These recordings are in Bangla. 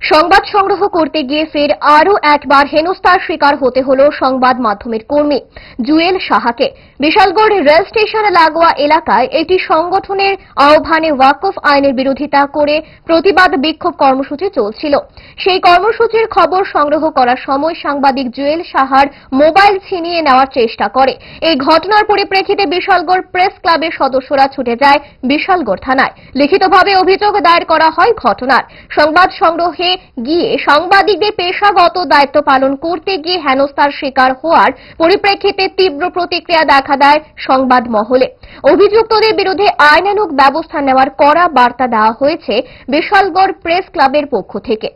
সংবাদ সংগ্রহ করতে গিয়ে ফের আরও একবার হেনস্থার শিকার হতে হল সংবাদ মাধ্যমের কর্মী জুয়েল সাহাকে। বিশালগড় রেল স্টেশন লাগোয়া এলাকায় একটি সংগঠনের আহ্বানে ওয়াকফ আইনের বিরোধিতা করে প্রতিবাদ বিক্ষোভ কর্মসূচি চলছিল। সেই কর্মসূচির খবর সংগ্রহ করার সময় সাংবাদিক জুয়েল সাহার মোবাইল ছিনিয়ে নেওয়ার চেষ্টা করে। এই ঘটনার পরিপ্রেক্ষিতে বিশালগড় প্রেস ক্লাবের সদস্যরা ছুটে যায় বিশালগড় থানায়। লিখিতভাবে অভিযোগ দায়ের করা হয় ঘটনার। সংবাদ সংগ্রহে গিয়ে সাংবাদিকদের পেশাগত দায়িত্ব পালন করতে গিয়ে হেনস্থার শিকার হওয়ার পরিপ্রেক্ষিতে তীব্র প্রতিক্রিয়া দেখা দেয় সংবাদ মহলে। অভিযুক্তদের বিরুদ্ধে আইনানুগ ব্যবস্থা নেওয়ার কড়া বার্তা দেওয়া হয়েছে বিশালগড় প্রেস ক্লাবের পক্ষ থেকে।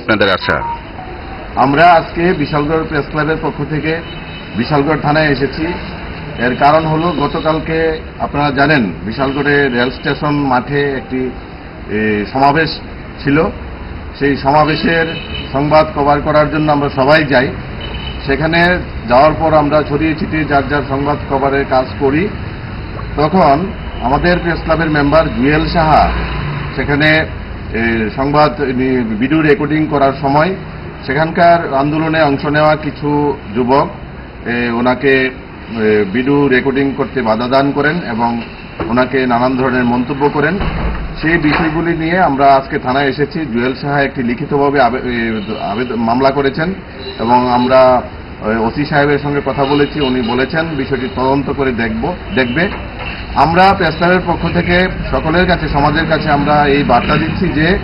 আপনাদের আশা? আমরা আজকে বিশালগড় প্রেস ক্লাবের পক্ষ থেকে বিশালগড় থানায় এসেছি। এর কারণ হলো গতকালকে আপনারা জানেন বিশালগড়ে রেল স্টেশন মাঠে একটি সমাবেশ ছিল। সেই সমাবেশের সংবাদ কভার করার জন্য আমরা সবাই যাই। সেখানে যাওয়ার পর আমরা ছড়িয়ে ছিটিয়ে যার যার সংবাদ কভারের কাজ করি। তখন আমাদের প্রেস ক্লাবের মেম্বার জুয়েল সাহা, সেখানে সংবাদ ভিডিও রেকর্ডিং করার সময় সেখানকার আন্দোলনে অংশ নেওয়া কিছু যুবক ওনাকে ভিডিও রেকর্ডিং করতে বাধা দান করেন এবং ওনাকে নানান ধরনের মন্তব্য করেন। সেই বিষয়গুলি নিয়ে আমরা আজকে থানায় এসেছি। জুয়েল সাহা একটি লিখিতভাবে আবে- আবেদন মামলা করেছেন এবং আমরা ওসি সাহেবের সঙ্গে কথা বলেছি। উনি বলেছেন, বিষয়টি তদন্ত করে দেখব, দেখবে। আমরা প্রেসক্লাবের পক্ষ থেকে সকলের কাছে, সমাজের কাছে আমরা এই বার্তা দিচ্ছি যে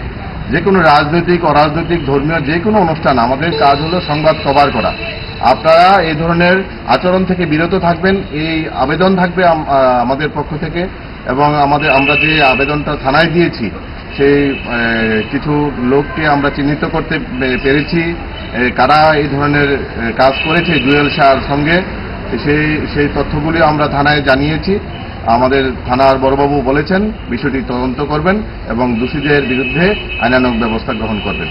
যে কোনো রাজনৈতিক, অরাজনৈতিক, ধর্মীয় যে কোনো অনুষ্ঠান, আমাদের কাজ হলো সংবাদ কভার করা। আপনারা এই ধরনের আচরণ থেকে বিরত থাকবেন, এই আবেদন থাকবে আমাদের পক্ষ থেকে, এবং আমাদের, আমরা যে আবেদনটা থানায় দিয়েছি, সেই কিছু লোককে আমরা চিহ্নিত করতে পেরেছি কারা এই ধরনের কাজ করেছে জুয়েল শাহর সঙ্গে, সেই সেই তথ্যগুলি আমরা থানায় জানিয়েছি। আমাদের থানার বড়বাবু বলেছেন, বিষয়টি তদন্ত করবেন এবং দোষীদের বিরুদ্ধে আইনানক ব্যবস্থা গ্রহণ করবেন।